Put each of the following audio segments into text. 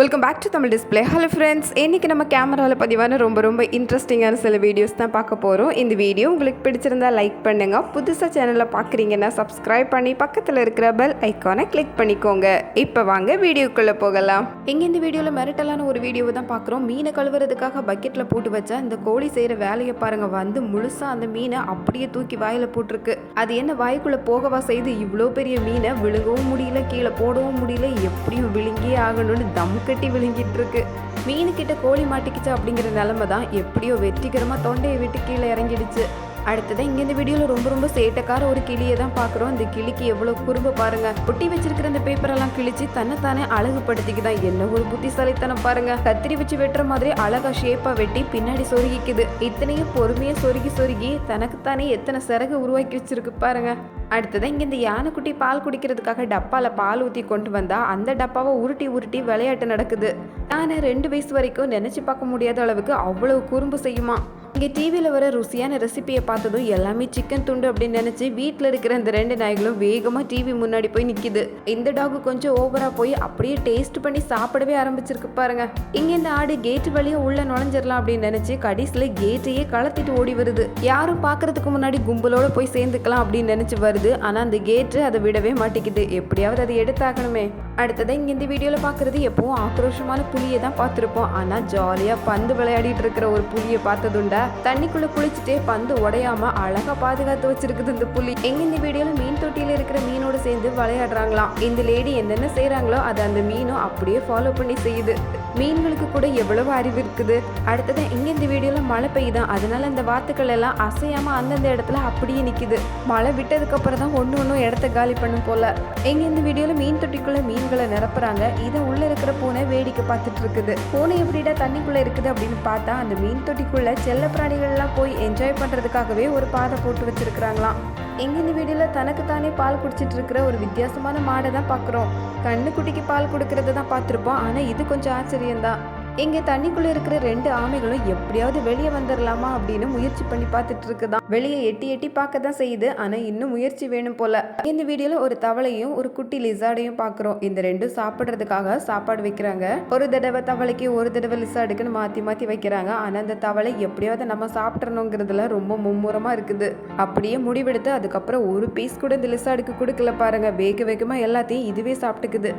Welcome back to Tamil display hello friends இன்றைக்கி நம்ம கேமராவில் பதிவான ரொம்ப ரொம்ப இன்ட்ரெஸ்டிங்கான சில வீடியோஸ் தான் பார்க்க போகிறோம் இந்த வீடியோ உங்களுக்கு பிடிச்சிருந்தா லைக் பண்ணுங்கள் புதுசாக சேனலில் பார்க்குறீங்கன்னா சப்ஸ்கிரைப் பண்ணி பக்கத்தில் இருக்கிற பெல் ஐக்கானை கிளிக் பண்ணிக்கோங்க. இப்போ வாங்க வீடியோக்குள்ளே போகலாம். இங்கே இந்த வீடியோவில் மிரட்டலான ஒரு வீடியோவை தான் பார்க்குறோம். மீனை கழுவுறதுக்காக பக்கெட்டில் போட்டு வச்சா இந்த கோழி செய்கிற வேலையை பாருங்கள் வந்து முழுசாக அந்த மீனை அப்படியே தூக்கி வாயில் போட்டிருக்கு. அது என்ன வாய்க்குள்ளே போகவா செய்து இவ்வளோ பெரிய மீனை விழுங்கவும் முடியல கீழே போடவும் முடியல எப்படியும் விழுங்கியே ஆகணும்னு தம் கட்டி விழுங்கிட்டு இருக்கு மீனுக்கிட்ட கோழி மாட்டிக்கிச்சா அப்படிங்கிற நிலமை தான் எப்படியோ வெற்றிகரமாக தொண்டையை விட்டு கீழே இறங்கிடுச்சு. அடுத்ததான் இங்கே இந்த வீடியோவில் ரொம்ப ரொம்ப சேட்டக்கார ஒரு கிளியை தான் பார்க்குறோம். இந்த கிளிக்கு எவ்வளோ குறும்பு பாருங்கள் ஒட்டி வச்சிருக்கிற இந்த பேப்பரெல்லாம் கிழிச்சு தன்னைத்தானே அழகுபடுத்திக்குதான் என்ன ஒரு புத்திசாலித்தனம் பாருங்க. கத்திரி வச்சு வெட்டுற மாதிரி அழகா ஷேப்பாக வெட்டி பின்னாடி சொருகிக்குது. இத்தனையும் பொறுமையாக சொருகி சொருகி தனக்குத்தானே எத்தனை சிறகு உருவாக்கி வச்சிருக்கு பாருங்க. அடுத்ததான் இங்கே இந்த யானைக்குட்டி பால் குடிக்கிறதுக்காக டப்பாவில் பால் ஊற்றி கொண்டு வந்தால் அந்த டப்பாவை உருட்டி உருட்டி விளையாட்டு நடக்குது. யானை ரெண்டு வயசு வரைக்கும் நினச்சி பார்க்க முடியாத அளவுக்கு அவ்வளோ குறும்பு செய்யுமா? இங்கே டிவியில் வர ருசியான ரெசிபியை பார்த்ததும் எல்லாமே சிக்கன் துண்டு அப்படின்னு நினச்சி வீட்டில் இருக்கிற அந்த ரெண்டு நாய்களும் வேகமாக டிவி முன்னாடி போய் நிற்கிது இந்த டாகு கொஞ்சம் ஓவராக போய் அப்படியே டேஸ்ட் பண்ணி சாப்பிடவே ஆரம்பிச்சிருக்கு பாருங்க. இங்கே இந்த ஆடு கேட் வழியாக உள்ள நுழைஞ்சிடலாம் அப்படின்னு நினச்சி கடைசியில் கேட்டையே கலத்திட்டு ஓடி வருது. யாரும் பார்க்கறதுக்கு முன்னாடி கும்பலோடு போய் சேர்ந்துக்கலாம் அப்படின்னு நினச்சி வருது. ஆனால் அந்த கேட்டு அதை விடவே மாட்டேங்குது. எப்படியாவது அதை எடுத்தாகணுமே. அடுத்தது இங்கே இந்த வீடியோவில் பார்க்குறது எப்போவும் ஆக்ரோஷமான புளியை தான் பார்த்துருப்போம். ஆனால் ஜாலியாக பந்து விளையாடிட்டு இருக்கிற ஒரு புளியை பார்த்ததுண்டா? தண்ணிக்குள்ளே குளிச்சுட்டே பந்து உடையாம அழகாக பாதுகாத்து வச்சிருக்குது இந்த புளி எங்க இந்த வீடியோவில் மீன் தொட்டியில் இருக்கிற மீனோடு சேர்ந்து விளையாடுறாங்களாம். இந்த லேடி என்னென்ன செய்கிறாங்களோ அதை அந்த மீனும் அப்படியே ஃபாலோ பண்ணி செய்யுது. மீன்களுக்கு கூட எவ்வளவு அறிவு இருக்குது? அடுத்தது இங்கே இந்த வீடியோவில் மழை பெய்யுதான் அதனால இந்த வாத்துக்கள் எல்லாம் அசையாமல் அந்தந்த இடத்துல அப்படியே நிற்கிது மழை விட்டதுக்கப்புறம் தான் ஒன்று ஒன்றும் இடத்த காலி பண்ணும் போல. எங்கே இந்த வீடியோவில் மீன் தொட்டிக்குள்ளே மீன் மீன்களை நிரப்புறாங்க. இதை உள்ள இருக்கிற பூனை வேடிக்கை பார்த்துட்டு இருக்குது. பூனை எப்படிடா தண்ணிக்குள்ள இருக்குது அப்படின்னு பார்த்தா அந்த மீன் தொட்டிக்குள்ள செல்ல பிராணிகள்லாம் போய் என்ஜாய் பண்றதுக்காகவே ஒரு பாதை போட்டு வச்சிருக்கிறாங்களாம். எங்க இந்த வீடியோல தனக்கு தானே பால் குடிச்சிட்டு இருக்கிற ஒரு வித்தியாசமான மாடை தான் பார்க்குறோம். கண்ணுக்குட்டிக்கு பால் கொடுக்கறத தான் பார்த்துருப்போம். ஆனா இது கொஞ்சம் ஆச்சரியம்தான். இங்கே தண்ணிக்குள்ளே இருக்கிற ரெண்டு ஆமைகளும் எப்படியாவது வெளியே வந்துடலாமா அப்படின்னு முயற்சி பண்ணி பார்த்துட்டு இருக்குதான் வெளியே எட்டி எட்டி பார்க்க தான் செய்யுது. ஆனால் இன்னும் முயற்சி வேணும் போல. இந்த வீடியோல ஒரு தவளையும் ஒரு குட்டி லிசார்டையும் பார்க்குறோம். இந்த ரெண்டும் சாப்பிட்றதுக்காக சாப்பாடு வைக்கிறாங்க. ஒரு தடவை தவளைக்கு ஒரு தடவை லிசார்டுக்குன்னு மாற்றி மாற்றி வைக்கிறாங்க. ஆனால் அந்த தவளை எப்படியாவது நம்ம சாப்பிட்றணுங்கிறதுல ரொம்ப மும்முரமாக இருக்குது. அப்படியே முடிவெடுத்து அதுக்கப்புறம் ஒரு பீஸ் கூட இந்த லிசார்டுக்கு கொடுக்கல பாருங்க. வேக வேகமாக எல்லாத்தையும் இதுவே சாப்பிட்டுக்குது.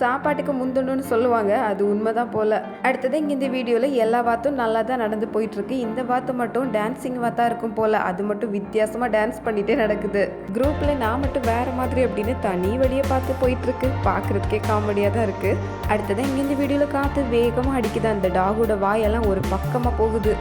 சாப்பாட்டுக்கு முந்தணும்னு சொல்லுவாங்க அது உண்மை தான் போல். அடுத்தது இங்கே இந்த வீடியோவில் எல்லா வாத்தும் நல்லா தான் நடந்து போயிட்டுருக்கு. இந்த வாத்து மட்டும் டான்சிங் வாத்தாக இருக்கும் போல். அது மட்டும் வித்தியாசமாக டான்ஸ் பண்ணிகிட்டே நடக்குது. குரூப்பில் நான் மட்டும் வேறு மாதிரி அப்படின்னு தனி வழியை பார்த்து போயிட்டுருக்கு. பார்க்குறதுக்கே காமெடியாக தான் இருக்குது அடுத்தது இங்கே இந்த வீடியோவில் காற்று வேகமாக அடிக்குது. அந்த டாகோட வாயெல்லாம் ஒரு பக்கமாக போகுது.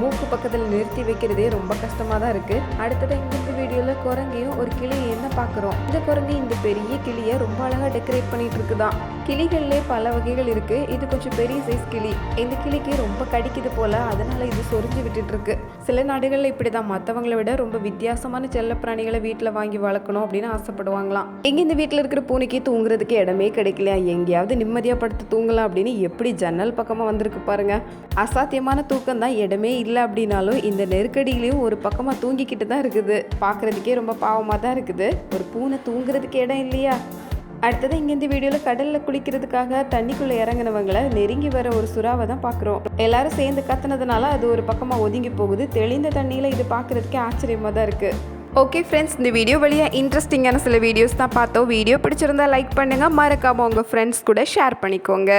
மூக்கு பக்கத்தில் நிறுத்தி வைக்கிறதே ரொம்ப கஷ்டமாக தான் இருக்குது அடுத்தது இங்க இந்த வீடியோவில் குரங்கையும் ஒரு கிளியை என்ன பார்க்குறோம் இந்த குரங்கு இந்த பெரிய கிளியை ரொம்ப அழகாக டெக்கரேட் பண்ணிட்டு இருக்குதான் கிளிகள்லேயே பல வகைகள் இருக்குது இது கொஞ்சம் பெரிய சைஸ் கிளி. இந்த கிளிக்கு ரொம்ப கடிக்குது போல் அதனால் இது சொரிஞ்சு விட்டுட்டு இருக்கு. சில நாடுகளில் இப்படி தான் மற்றவங்களை விட ரொம்ப வித்தியாசமான செல்ல பிராணிகளை வீட்டில் வாங்கி வளர்க்கணும் அப்படின்னு ஆசைப்படுவாங்களாம். எங்கே இந்த வீட்டில் இருக்கிற பூனைக்கு தூங்குறதுக்கு இடமே கிடைக்கலையா? எங்கேயாவது நிம்மதியாக படுத்து தூங்கலாம் அப்படின்னு எப்படி ஜன்னல் பக்கமாக வந்திருக்கு பாருங்க. அசாத்தியமான தூக்கம் தான் இடமே இல்லை அப்படின்னாலும் இந்த நெருக்கடியிலையும் ஒரு பக்கமாக தூங்கிக்கிட்டு தான் இருக்குது. பார்க்குறதுக்கே ரொம்ப பாவமாக தான் இருக்குது. ஒரு பூனை தூங்குறதுக்கு இடம் இல்லையா? அடுத்தது இங்கே இந்த வீடியோவில் கடலில் குளிக்கிறதுக்காக தண்ணிக்குள்ளே இறங்கினவங்களை நெருங்கி வர ஒரு சுறாவை தான் பார்க்குறோம் எல்லாரும் சேர்ந்து கத்துனதுனால அது ஒரு பக்கமாக ஒதுங்கி போகுது. தெளிந்த தண்ணியில் இது பார்க்குறதுக்கே ஆச்சரியமாக தான் இருக்குது ஓகே ஃப்ரெண்ட்ஸ் இந்த வீடியோ வழியாக இன்ட்ரெஸ்டிங்கான சில வீடியோஸ் தான் பார்த்தோம். வீடியோ பிடிச்சிருந்தா லைக் பண்ணுங்கள் மறக்காமல் உங்கள் ஃப்ரெண்ட்ஸ் கூட ஷேர் பண்ணிக்கோங்க.